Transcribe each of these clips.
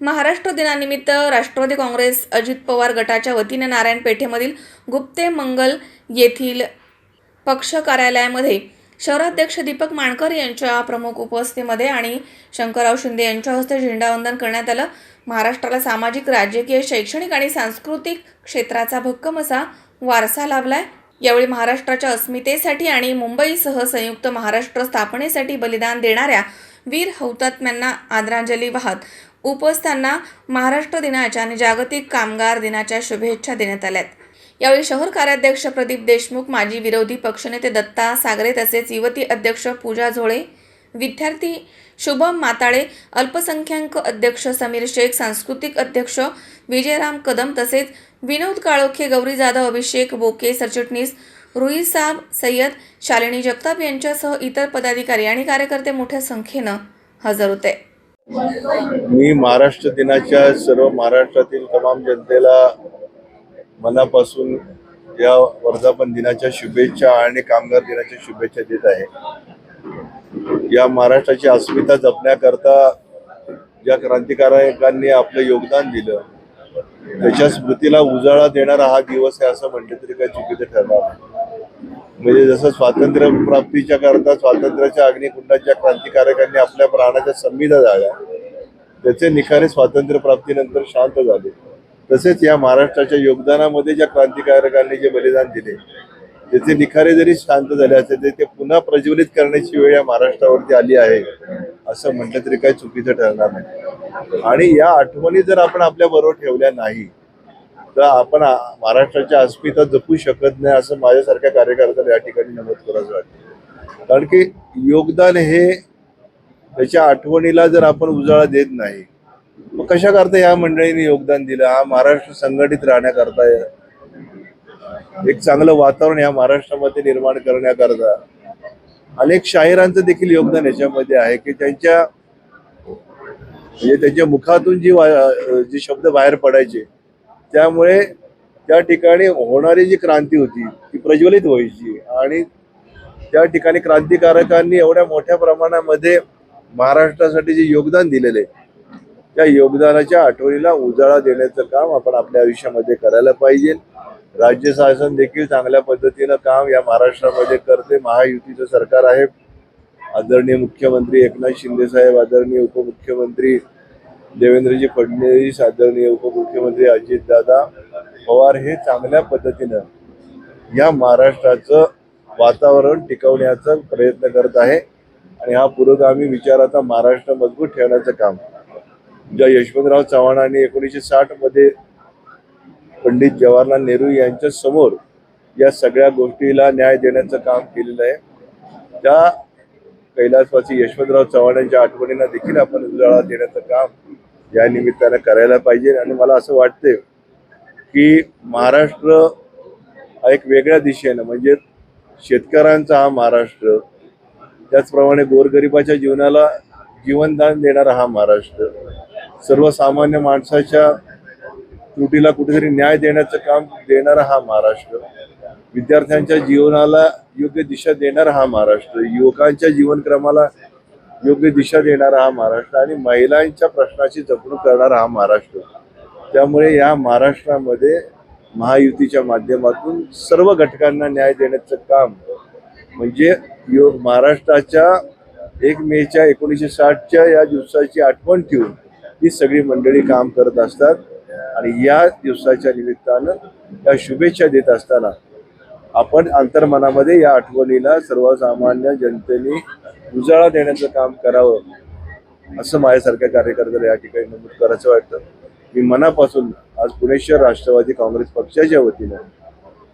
महाराष्ट्र दिनानिमित्त राष्ट्रवादी काँग्रेस अजित पवार गटाच्या वतीने नारायण पेठेमधील गुप्ते मंगल येथील पक्ष कार्यालयामध्ये शहराध्यक्ष दीपक माणकर यांच्या प्रमुख उपस्थितीमध्ये आणि शंकरराव शिंदे यांच्या हस्ते झेंडावंदन करण्यात आलं. महाराष्ट्राला सामाजिक राजकीय शैक्षणिक आणि सांस्कृतिक क्षेत्राचा भक्कम असा वारसा लाभलाय. यावेळी महाराष्ट्राच्या अस्मितेसाठी आणि मुंबईसह संयुक्त महाराष्ट्र स्थापनेसाठी बलिदान देणाऱ्या वीर हौतात्म्यांना आदरांजली वाहत उपस्थांना महाराष्ट्र दिनाच्या आणि जागतिक कामगार दिनाच्या शुभेच्छा देण्यात आल्यात. यावेळी शहर कार्याध्यक्ष प्रदीप देशमुख माजी विरोधी पक्षनेते दत्ता सागरे तसेच युवती अध्यक्ष पूजा झोळे विद्यार्थी शुभम माताळे अल्पसंख्याक अध्यक्ष समीर शेख सांस्कृतिक अध्यक्ष विजयराम कदम तसेच विनोद काळोखे गौरी जाधव अभिषेक बोके सरचिटणीस रुई साब सय्यद शालिनी जगताप यांच्यासह इतर पदाधिकारी आणि कार्यकर्ते मोठ्या संख्येनं हजर होते. मी महाराष्ट्र दिनाच्या सर्व महाराष्ट्रातील तमाम जनतेला मनापासून या वर्धापन दिनाच्या शुभेच्छा आणि कामगार दिनाच्या शुभेच्छा देत आहे. या महाराष्ट्राची अस्मिता जपण्याकरता ज्या क्रांतिकारकांनी आपलं योगदान दिलं त्याच्या स्मृतीला उजाळा देणारा हा दिवस आहे असं म्हटलं तरी काही चुकीचं ठरणार नाही. म्हणजे जसं स्वातंत्र्य प्राप्तीच्या करता स्वातंत्र्याच्या अग्निकुंडाच्या क्रांतिकारकांनी आपल्या प्राणाच्या संविधा झाल्या त्याचे निखारे स्वातंत्र्य प्राप्तीनंतर शांत झाले. तसेच या महाराष्ट्राच्या योगदानामध्ये ज्या क्रांतिकारकांनी जे बलिदान दिले त्याचे निखारे जरी शांत झाले असते तरी ते पुन्हा प्रज्वलित करण्याची वेळ या महाराष्ट्रावरती आली आहे असं म्हटलं तरी काही चुकीचं ठरणार नाही. आणि या आठवणी जर आपण आपल्या बरोबर ठेवल्या नाही तर आपण महाराष्ट्राच्या अस्मिता जपू शकत नाही असं माझ्यासारख्या कार्यकर्त्याला या ठिकाणी नमूद करायचं वाटतं कारण की योगदान हे त्याच्या आठवणीला जर आपण उजाळा देत नाही मग कशा करता या मंडळीने योगदान दिलं? हा महाराष्ट्र संघटित राहण्याकरता एक चांगलं वातावरण या महाराष्ट्रामध्ये निर्माण करण्याकरता अनेक शाहिरांचं देखील योगदान याच्यामध्ये आहे की त्यांच्या म्हणजे त्यांच्या मुखातून जी वा- जी शब्द बाहेर पडायचे त्यामुळे त्या ठिकाणी होणारी जी क्रांती होती ती प्रज्वलित व्हायची. आणि त्या ठिकाणी क्रांतिकारकांनी एवढ्या मोठ्या प्रमाणामध्ये महाराष्ट्रासाठी जे योगदान दिलेले त्या योगदानाच्या आठवणीला उजाळा देण्याचं काम आपण आपल्या आयुष्यामध्ये करायला पाहिजे. राज्य शासन देखील चांगल्या पद्धतीनं काम या महाराष्ट्रामध्ये करते. महायुतीचं सरकार आहे. आदरणीय मुख्यमंत्री एकनाथ शिंदे साहेब आदरणीय उपमुख्यमंत्री देवेंद्रजी फडणवीस आदरणीय उपमुख्यमंत्री अजितदादा पवार हे चांगल्या पद्धतीनं या महाराष्ट्राचं वातावरण टिकवण्याचा प्रयत्न करत आहे. आणि हा पुरोगामी विचाराचा महाराष्ट्र मजबूत ठेवण्याचं काम. ज्या यशवंतराव चव्हाणांनी एकोणीसशे साठमध्ये पंडित जवाहरलाल नेहरू यांच्या समोर या सगळ्या गोष्टीला न्याय देण्याचं काम केलेलं आहे. त्या कैलासवासी यशवंतराव चव्हाण यांच्या आठवणींना देखील आपण उजाळा देण्याचं काम या निमित्तानं करायला पाहिजे. आणि मला असं वाटते की महाराष्ट्र हा एक वेगळ्या दिशेनं म्हणजे शेतकऱ्यांचा हा महाराष्ट्र त्याचप्रमाणे गोरगरिबाच्या जीवनाला जीवनदान देणारा हा महाराष्ट्र सर्वसामान्य माणसाच्या त्रुटीला कुठेतरी न्याय देण्याचं काम देणारा हा महाराष्ट्र विद्यार्थ्यांच्या जीवनाला योग्य दिशा देणारा हा महाराष्ट्र. युवकांच्या जीवनक्रमाला योग्य दिशा देणारा हा महाराष्ट्र आणि महिलांच्या प्रश्नाची जपणूक करणारा हा महाराष्ट्र. त्यामुळे या महाराष्ट्रामध्ये महायुतीच्या माध्यमातून सर्व घटकांना न्याय देण्याचं काम म्हणजे यो महाराष्ट्राच्या एक मेच्या एकोणीसशे साठच्या या दिवसाची आठवण ठेवून ही सगळी मंडळी काम करत असतात आणि या दिवसाच्या निमित्तानं या शुभेच्छा देत असताना आपण अंतर्मनामध्ये या आठवणीला सर्वसामान्य जनतेने उजाळा देण्याचं काम करावं असं माझ्यासारख्या कार्यकर्त्याला या ठिकाणी नमूद करायचं वाटतं. मी मनापासून आज पुणे शहर राष्ट्रवादी काँग्रेस पक्षाच्या वतीनं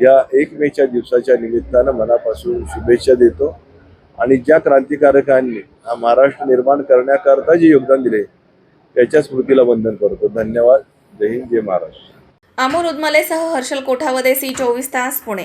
या एक मेच्या दिवसाच्या निमित्तानं मनापासून शुभेच्छा देतो आणि ज्या क्रांतिकारकांनी हा महाराष्ट्र निर्माण करण्याकरता जे योगदान दिले त्याच्या स्मृतीला वंदन करतो. धन्यवाद. जय हिंद जय महाराष्ट्र. अमोल उदमलेसह हर्षल कोठावदे सी चोवीस तास पुणे.